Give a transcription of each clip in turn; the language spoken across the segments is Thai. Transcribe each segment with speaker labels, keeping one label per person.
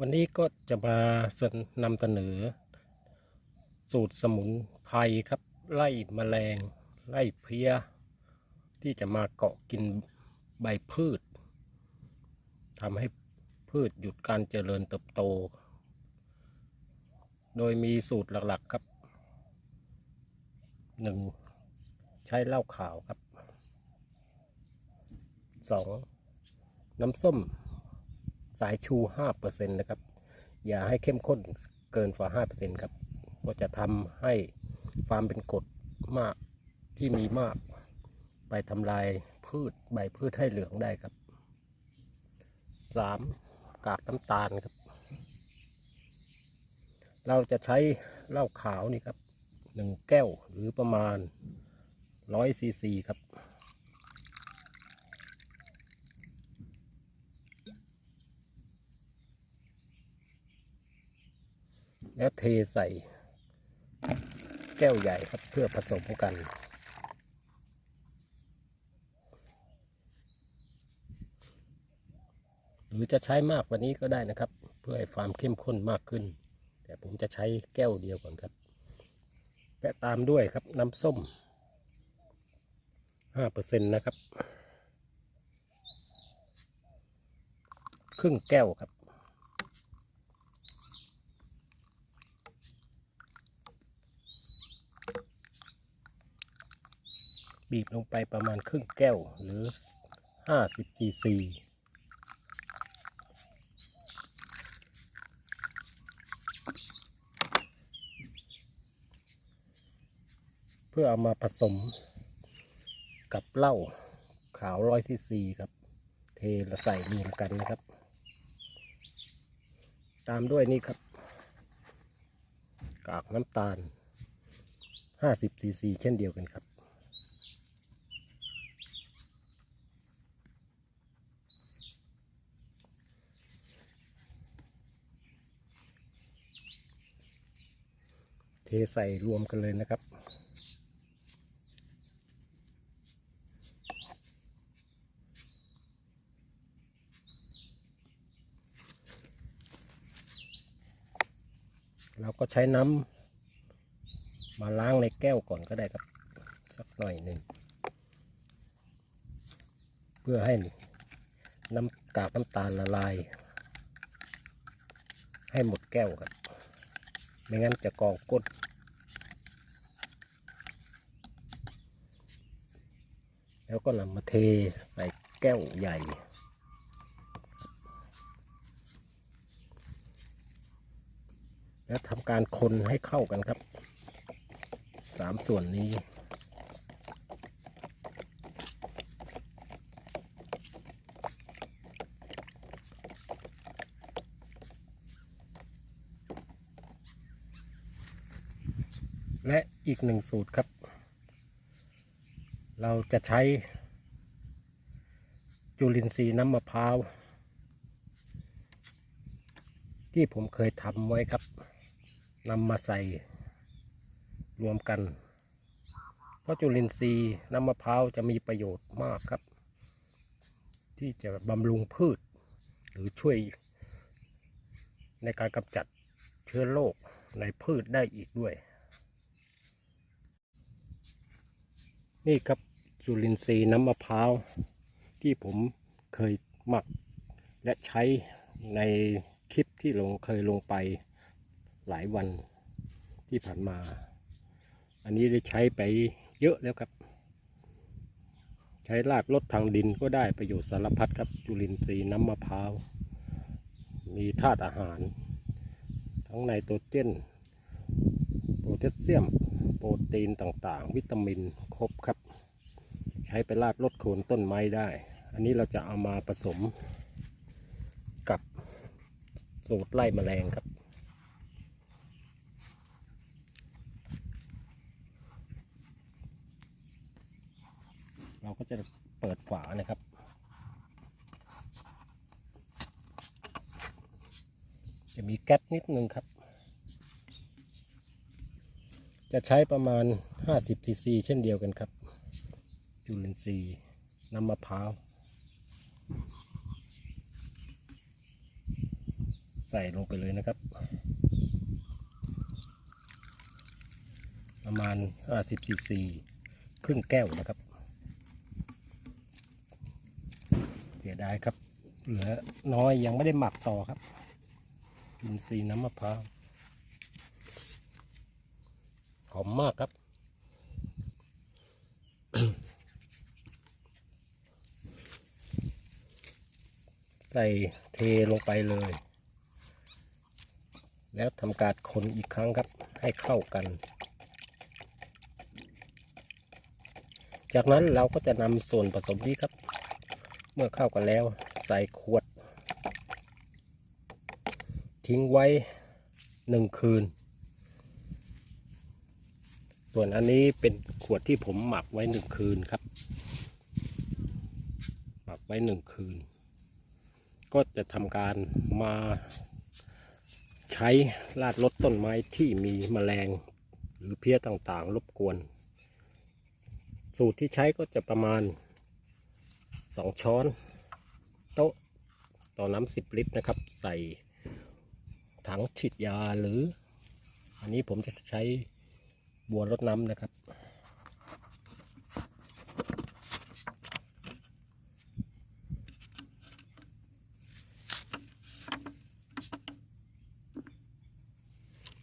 Speaker 1: วันนี้ก็จะมาสนนำเสนอ สูตรสมุนไพรครับ ไล่แมลง ไล่เพลี้ย ที่จะมาเกาะกินใบพืชทำให้พืชหยุดการเจริญเติบโต โดยมีสูตรหลักๆครับหนึ่งใช้เหล้าขาวครับสองน้ำส้ม สายชู 5%นะครับ อย่าให้เข้มข้นเกินกว่า 5%ครับก็จะทำให้ความเป็นกรดมากที่มีมาก ไปทำลายพืชใบพืชให้เหลืองได้ครับ 3. กากน้ำตาลครับ เราจะใช้เหล้าขาวนี่ครับ 1 แก้วหรือประมาณ100ซีซีครับ แล้วเทใส่แก้วใหญ่ครับเพื่อผสมกัน หรือจะใช้มากกว่านี้ก็ได้นะครับ เพื่อให้ความเข้มข้นมากขึ้น แต่ผมจะใช้แก้วเดียวก่อนครับและตามด้วยครับน้ำส้ม5%นะครับ ครึ่งแก้วครับ บีบลงไปประมาณครึ่งแก้วหรือ 50 cc เพื่อเอามาผสมกับเหล้าขาวร้อยซีซีครับ เทละใส่รวมกันนะครับ ตามด้วยนี่ครับ กากน้ำตาล 50ซีซีเช่นเดียวกันครับ ใส่รวมกันเลยนะครับ เราก็ใช้น้ำมาล้างในแก้วก่อนก็ได้ครับ สักหน่อยหนึ่ง เพื่อให้น้ำกากน้ำตาลละลาย ให้หมดแก้วครับไม่งั้นจะกองก้น แล้วก็นำมาเทใส่แก้วใหญ่แล้วทำการคนให้เข้ากันครับสามส่วนนี้ และอีกหนึ่งสูตรครับ เราจะใช้จุลินทรีย์น้ำมะพร้าว ที่ผมเคยทำไว้ครับนำมาใส่รวมกัน เพราะจุลินทรีย์น้ำมะพร้าวจะมีประโยชน์มากครับ ที่จะบำรุงพืช หรือช่วยในการกำจัดเชื้อโรคในพืชได้อีกด้วย นี่ครับจุลินทรีย์น้ำมะพร้าว ที่ผมเคยหมักและใช้ในคลิปที่ลงเคยลงไปหลายวันที่ผ่านมา อันนี้ได้ใช้ไปเยอะแล้วครับ ใช้รากลดทางดินก็ได้ประโยชน์สารพัดครับ จุลินทรีย์น้ำมะพร้าว มีธาตุอาหาร ทั้งไนโตรเจนโพแทสเซียม ปรตีนต่างๆ วิตามินครบครับ ใช้ไปราดลดโคนต้นไม้ได้ อันนี้เราจะเอามาผสมกับสูตรไล่แมลงครับเราก็จะเปิดฝานะครับ จะมีแก๊สนิดนึงครับ จะใช้ประมาณ 50ซีซีเช่นเดียวกันครับ จุลินทรีย์น้ำมะพร้าว ใส่ลงไปเลยนะครับ ประมาณ 50ซีซีครึ่งแก้วนะครับ เสียดายครับ เหลือน้อยยังไม่ได้หมักต่อครับอินทรีย์น้ำมะพร้าว หอมมากครับ ใส่เทลงไปเลย แล้วทำการคนอีกครั้งครับ ให้เข้ากัน จากนั้นเราก็จะนำส่วนผสมนี้ครับ เมื่อเข้ากันแล้วใส่ขวด ทิ้งไว้หนึ่งคืน ส่วนอันนี้เป็นขวดที่ผมหมักไว้หนึ่งคืนครับ หมักไว้หนึ่งคืน ก็จะทำการมาใช้ลาดลดต้นไม้ที่มีแมลงหรือเพี้ยต่างๆ รบกวน สูตรที่ใช้ก็จะประมาณ 2 ช้อนโต๊ะต่อน้ำ10 ลิตรนะครับ ใส่ถังฉีดยาหรือ อันนี้ผมจะใช้ บัวรดน้ำนะครับ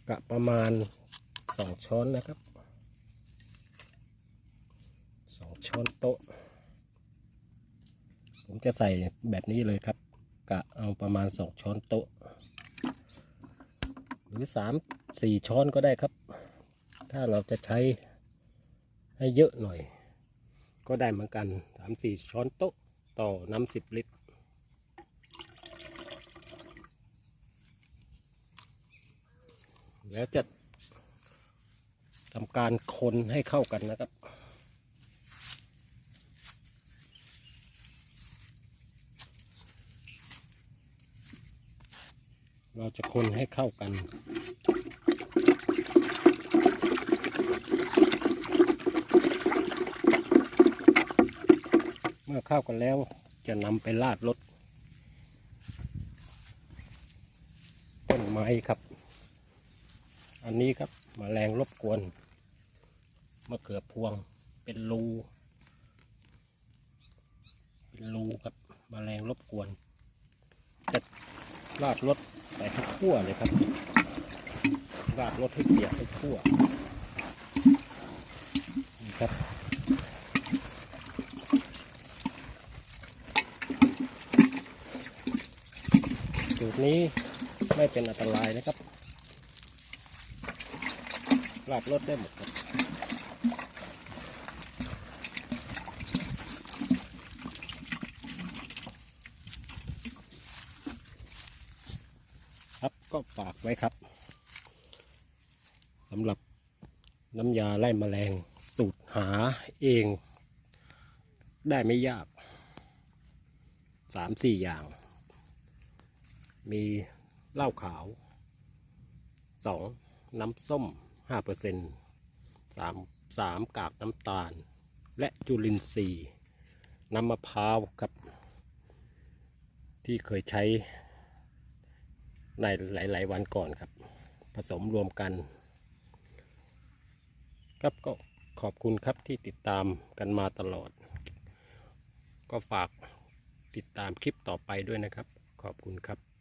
Speaker 1: กะประมาณ2ช้อนนะครับ2ช้อนโต๊ะ ผมจะใส่แบบนี้เลยครับ กะเอาประมาณ2ช้อนโต๊ะ หรือ3 4ช้อนก็ได้ครับ ถ้าเราจะใช้ให้เยอะหน่อย ก็ได้เหมือนกัน3 4ช้อนโต๊ะต่อน้ำ10ลิตร แล้วจะทำการคนให้เข้ากันนะครับเราจะคนให้เข้ากัน เมื่อเข้าวกันแล้ว จะนำไปลาดรถต้นไม้ครับ อันนี้ครับมแมลงรบกวนมะเขือพวงเป็นรูเป็นรูครับมแมลงรบกวนจะลาดรถไปให้ทั่วเลยครับลาดรถให้เปียกให้ทั่วนี่ครับ สูตรนี้ไม่เป็นอันตรายนะครับลาดรถได้หมดครับครับก็ฝากไว้ครับสำหรับน้ำยาไล่แมลงสูตรหาเอง ได้ไม่ยากสามสี่อย่าง มีเหล้าขาวสองน้ำส้มห้าเปอร์เซ็นต์สามสามกากน้ำตาล และจุลินทรีย์น้ำมะพร้าวครับ ที่เคยใช้ในหลาย ๆ วันก่อนครับ ผสมรวมกัน ครับก็ขอบคุณครับที่ติดตามกันมาตลอด ก็ฝากติดตามคลิปต่อไปด้วยนะครับ ขอบคุณครับ